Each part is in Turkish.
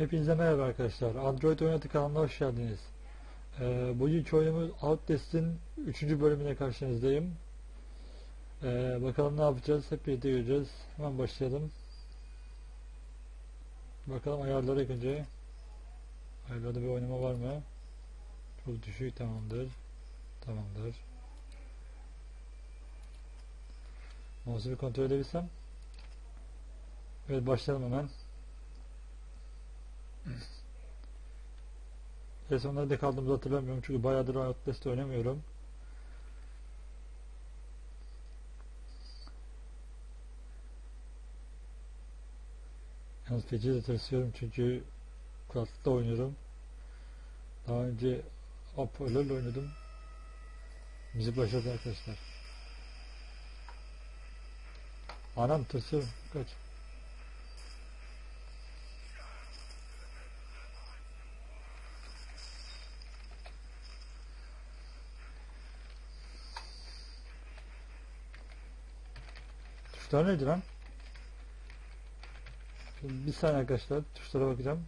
Hepinize merhaba arkadaşlar. Android Oynadı kanalına hoş geldiniz. Ee, bugünkü oyunumuz Outlast'in 3. bölümüne karşınızdayım. Ee, bakalım ne yapacağız? Hep birlikte göreceğiz. Hemen başlayalım. Bakalım ayarlara önce. Ayarlarda bir oynama var mı? Çok düşük tamamdır. Tamamdır. Mouse'u bir kontrol edebilsem. Evet başlayalım hemen. Son nerede kaldığımızı hatırlamıyorum çünkü bayağıdır Outlast oynamıyorum. Yalnız feci de tırsıyorum çünkü kulaklıkta oynuyorum. Daha önce hoparlörle oynadım. Müzik başladı arkadaşlar. Anam tırsıyorum. Kaç. Tuşlar neydi lan? Bir saniye arkadaşlar tuşlara bakacağım.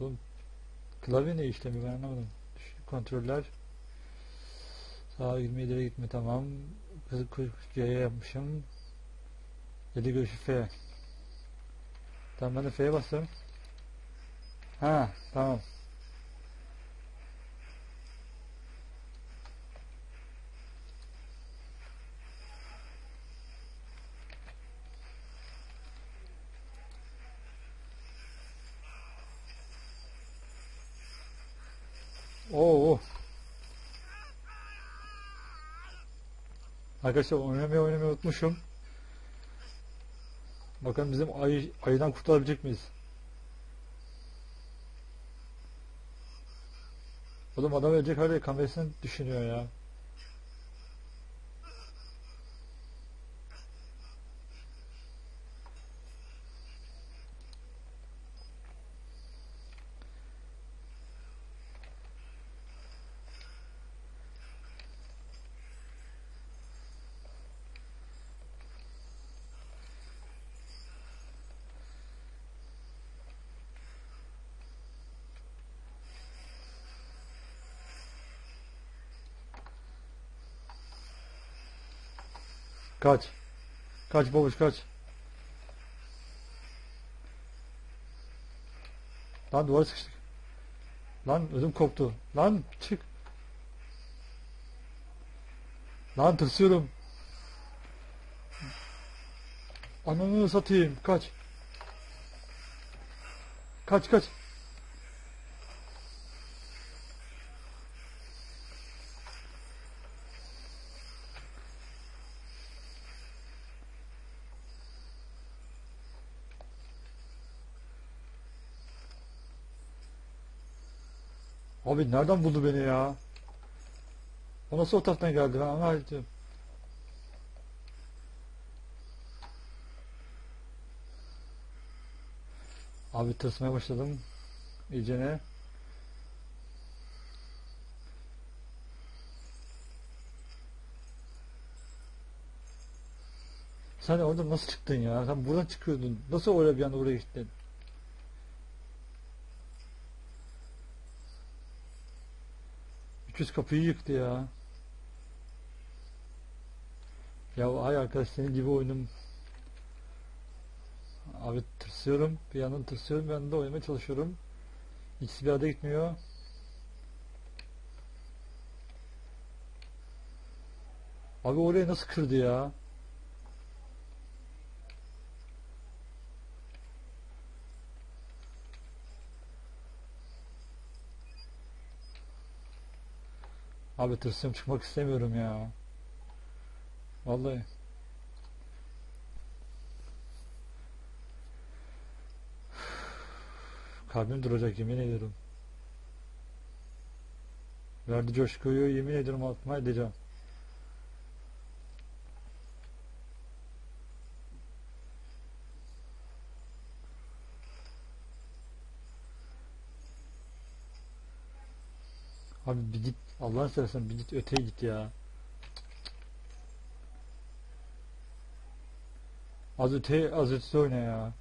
Oğlum, klavye ne işlemi ben anlamadım. Kontroller. Sağa gitme ileri gitme tamam. Kızı C'ye yapmışım. Yedi görüşü F. Tamam ben de F'ye bastım. Ha tamam. Arkadaşlar oynamayı oynamayı unutmuşum. Bakalım bizim ayı, ayıdan kurtulabilecek miyiz? Oğlum adam ölecek hala kamerasını düşünüyor ya. Kaç. Kaç babuş kaç. Lan duvara sıkıştık. Lan ödüm koptu. Lan çık. Lan tırsıyorum. Ananı satayım. Kaç. Kaç kaç. Abi nereden buldu beni ya? O nasıl o taraftan geldi ben anlamadım. Abi tırsmaya başladım. İyicene. Sen orada nasıl çıktın ya? Sen buradan çıkıyordun. Nasıl öyle bir anda oraya gittin? Üç kapıyı yıktı ya. Ya hay arkadaş senin gibi oyunum. Abi tırsıyorum. Bir yandan tırsıyorum. Bir yandan da oynamaya çalışıyorum. İkisi bir arada gitmiyor. Abi orayı nasıl kırdı ya? Abi tırsıyorum çıkmak istemiyorum ya. Vallahi. Kalbim duracak yemin ediyorum. Verdi coşkuyu yemin ediyorum atma edeceğim. Abi bir git Allah'ını seversen bir git öteye git ya. Az öte az ötesi oyna ya.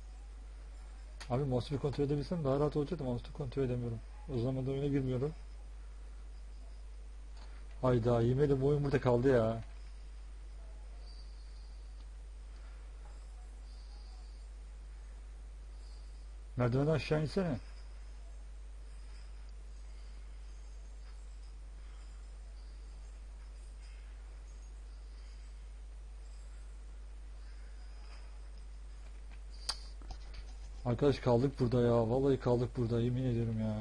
Abi mouse'u kontrol edebilsem daha rahat olacaktı. Mouse'u kontrol edemiyorum. O zaman da oyuna girmiyorum. Hayda yemeğiyle bu oyun burada kaldı ya. Merdivenden aşağı insene. Arkadaş kaldık burada ya. Vallahi kaldık burada. Yemin ediyorum ya.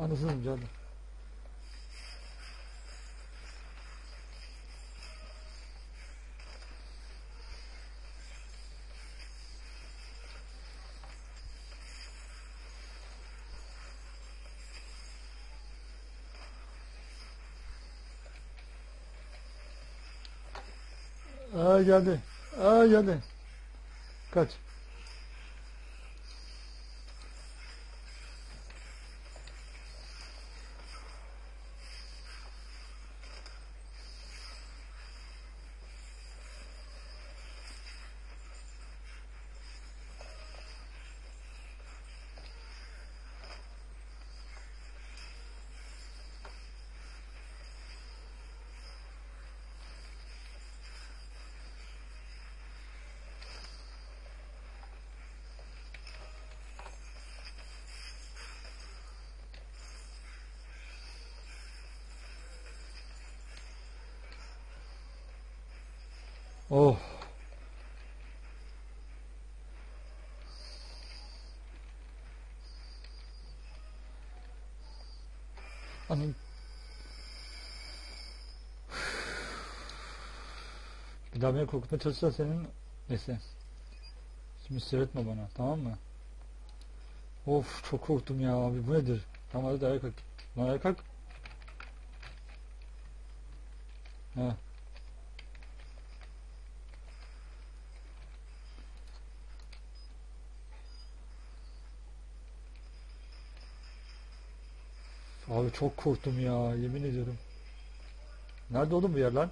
Anasını canım. Aa geldi. Aa geldi. Kaç. Oh. Anam. Bir daha beni korkutmaya çalışırsan senin neyse. Şimdi seyretme bana tamam mı? Of çok korktum ya abi bu nedir? Tamam hadi ayağa kalk. Lan ayağa kalk. Heh. Abi çok korktum ya yemin ediyorum. Nerede oğlum bu yer lan?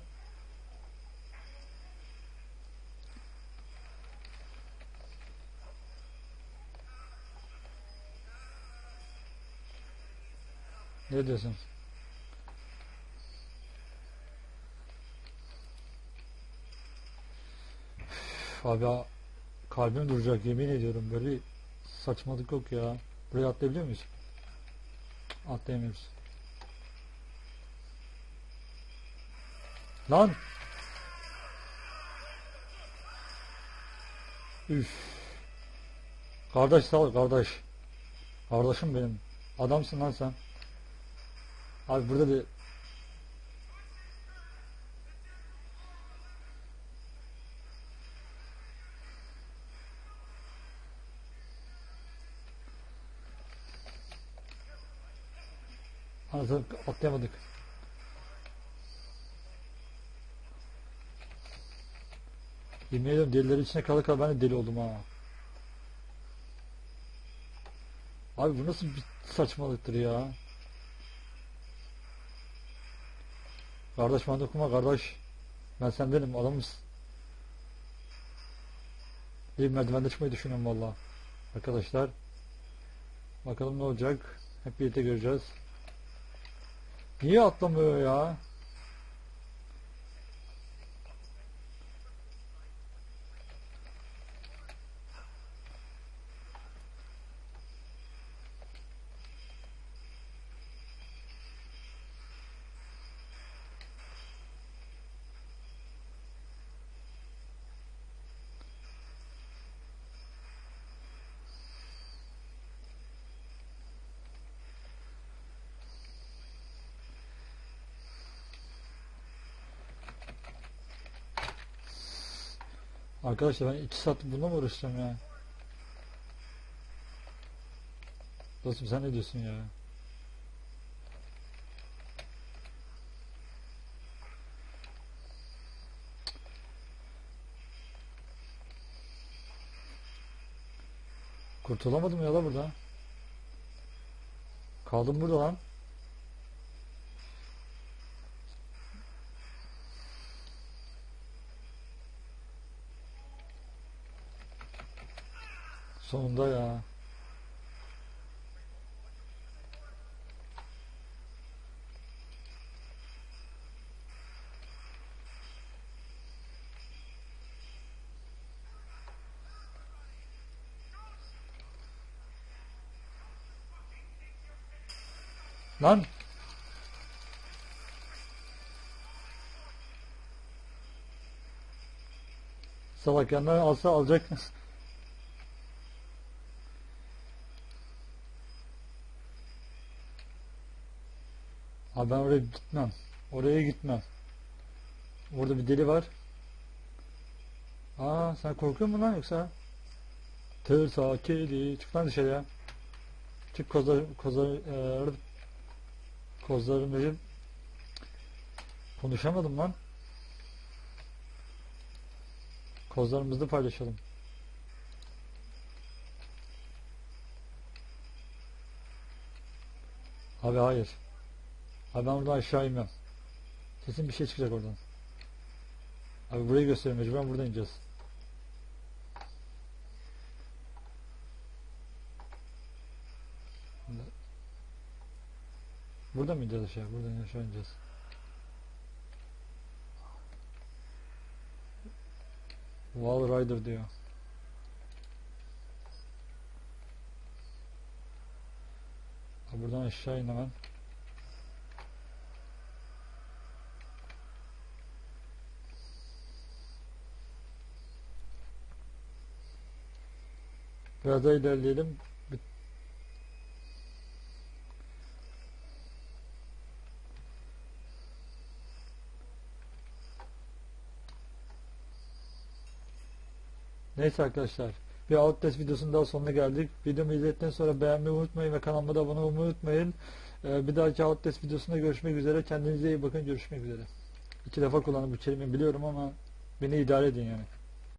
Ne diyorsun? Üf, Abi kalbim duracak yemin ediyorum böyle saçmalık yok ya. Buraya atlayabiliyor muyuz? Atlayamıyoruz. Lan! Üf. Kardeş sağ ol kardeş. Kardeşim benim. Adamsın lan sen. Abi burada bir Anasını atlayamadık. Yemin ediyorum delilerin içine kala kala ben de deli oldum ha. Abi bu nasıl bir saçmalıktır ya. Kardeş bana dokunma kardeş. Ben sendenim adamız. Bir merdivende çıkmayı düşünüyorum valla. Arkadaşlar. Bakalım ne olacak. Hep birlikte göreceğiz. Niye atlamıyor ya? Arkadaşlar ben 2 saat bununla mı uğraşacağım ya? Dostum sen ne diyorsun ya? Kurtulamadım ya da burada. Kaldım burada lan. Sonunda ya. Lan. Salak yandan alsa alacak. Abi ben oraya gitmem. Oraya gitmem. Orada bir deli var. Aa sen korkuyor musun lan yoksa? Tırsa kedi. Çık lan dışarıya. Çık kozlar kozlar eee kozlarım dedim. Konuşamadım lan. Kozlarımızı paylaşalım. Abi hayır. Abi ben buradan aşağı inmem. Kesin bir şey çıkacak oradan. Abi burayı gösteriyorum. Mecburen buradan ineceğiz. Burada mı ineceğiz aşağı? Buradan aşağı ineceğiz. Wall Rider diyor. Buradan aşağı in. Biraz daha ilerleyelim. Neyse arkadaşlar. Bir Outlast videosunun daha sonuna geldik. Videomu izledikten sonra beğenmeyi unutmayın ve kanalıma da abone olmayı unutmayın. Ee, Bir dahaki Outlast videosunda görüşmek üzere. Kendinize iyi bakın. Görüşmek üzere. İki defa kullandım bu kelimeyi biliyorum ama beni idare edin yani.